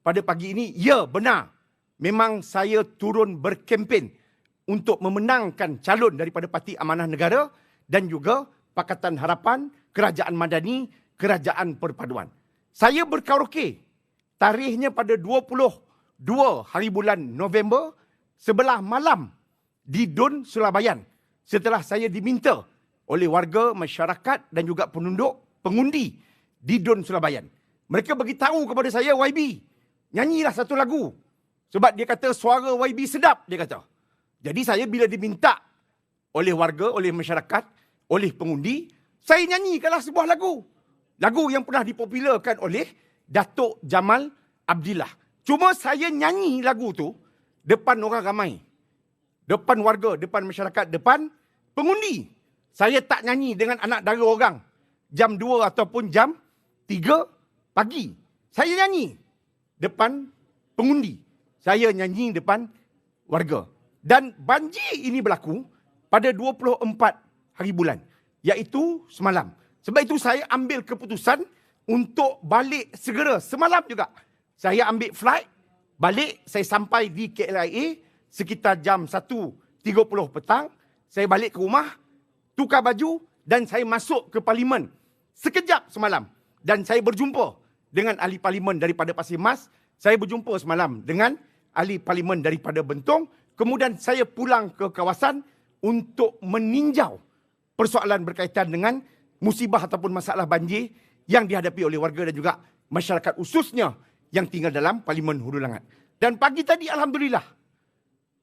pada pagi ini, ya benar. Memang saya turun berkempen untuk memenangkan calon daripada Parti Amanah Negara dan juga Pakatan Harapan, Kerajaan Madani, Kerajaan Perpaduan. Saya berkaraoke tarikhnya pada 22 hari bulan November sebelah malam di Dun Sulabayan setelah saya diminta oleh warga masyarakat dan juga penduduk pengundi di Dun Sulabayan. Mereka beritahu kepada saya YB nyanyilah satu lagu sebab dia kata suara YB sedap dia kata. Jadi saya bila diminta oleh warga, oleh masyarakat, oleh pengundi, saya nyanyikanlah sebuah lagu. Lagu yang pernah dipopularkan oleh Datuk Jamal Abdillah. Cuma saya nyanyi lagu tu depan orang ramai. Depan warga, depan masyarakat, depan pengundi. Saya tak nyanyi dengan anak dara orang. Jam 2 ataupun jam 3 pagi. Saya nyanyi depan pengundi. Saya nyanyi depan warga. Dan banjir ini berlaku pada 24 hari bulan. Iaitu semalam. Sebab itu saya ambil keputusan untuk balik segera. Semalam juga. Saya ambil flight. Balik saya sampai di KLIA sekitar jam 1.30 petang. Saya balik ke rumah. Tukar baju dan saya masuk ke parlimen. Sekejap semalam. Dan saya berjumpa dengan ahli parlimen daripada Pasir Mas. Saya berjumpa semalam dengan ahli parlimen daripada Bentong. Kemudian saya pulang ke kawasan untuk meninjau persoalan berkaitan dengan musibah ataupun masalah banjir yang dihadapi oleh warga dan juga masyarakat khususnya yang tinggal dalam Parlimen Hulu Langat. Dan pagi tadi Alhamdulillah,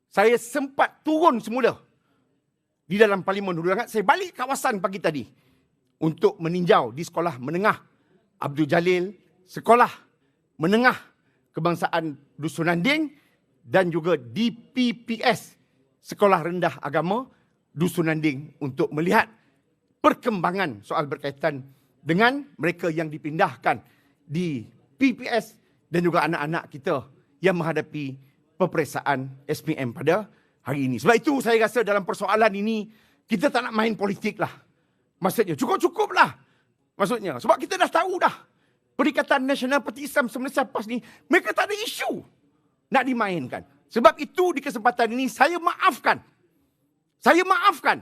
saya sempat turun semula di dalam Parlimen Hulu Langat. Saya balik kawasan pagi tadi untuk meninjau di sekolah menengah Abdul Jalil Sekolah Menengah Kebangsaan Dusun Nanding dan juga DPPS Sekolah Rendah Agama Dusun Nanding untuk melihat perkembangan soal berkaitan dengan mereka yang dipindahkan di PPS dan juga anak-anak kita yang menghadapi peperiksaan SPM pada hari ini. Sebab itu saya rasa dalam persoalan ini kita tak nak main politik lah. Maksudnya cukup-cukup lah. Maksudnya sebab kita dah tahu dah Perikatan Nasional Parti Islam Malaysia PAS ni, mereka tak ada isu nak dimainkan. Sebab itu di kesempatan ini saya maafkan. Saya maafkan.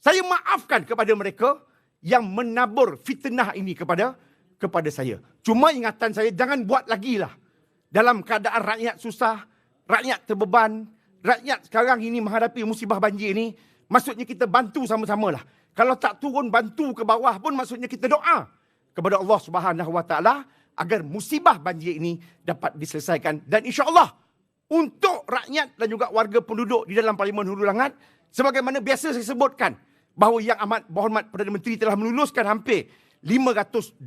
Saya maafkan kepada mereka yang menabur fitnah ini kepada kepada saya. Cuma ingatan saya jangan buat lagi lah. Dalam keadaan rakyat susah, rakyat terbeban, rakyat sekarang ini menghadapi musibah banjir ini, maksudnya kita bantu sama-sama lah. Kalau tak turun bantu ke bawah pun maksudnya kita doa kepada Allah Subhanahu Wa Taala agar musibah banjir ini dapat diselesaikan dan insya-Allah untuk rakyat dan juga warga penduduk di dalam Parlimen Hulu Langat sebagaimana biasa saya sebutkan bahawa yang amat berhormat Perdana Menteri telah meluluskan hampir 512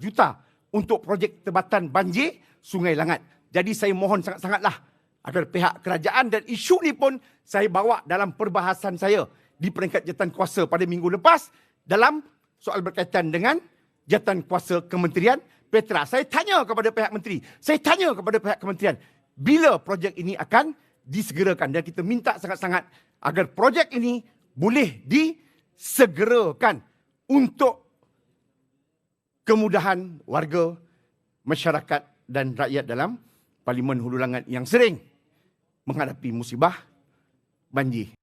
juta untuk projek tebatan banjir Sungai Langat. Jadi saya mohon sangat-sangatlah agar pihak kerajaan dan isu ini pun saya bawa dalam perbahasan saya di peringkat jatan kuasa pada minggu lepas dalam soal berkaitan dengan jatan kuasa Kementerian Petra. Saya tanya kepada pihak menteri, saya tanya kepada pihak kementerian, bila projek ini akan disegerakan dan kita minta sangat-sangat agar projek ini boleh disegerakan untuk kemudahan warga, masyarakat dan rakyat dalam Parlimen Hulu Langat yang sering menghadapi musibah banjir.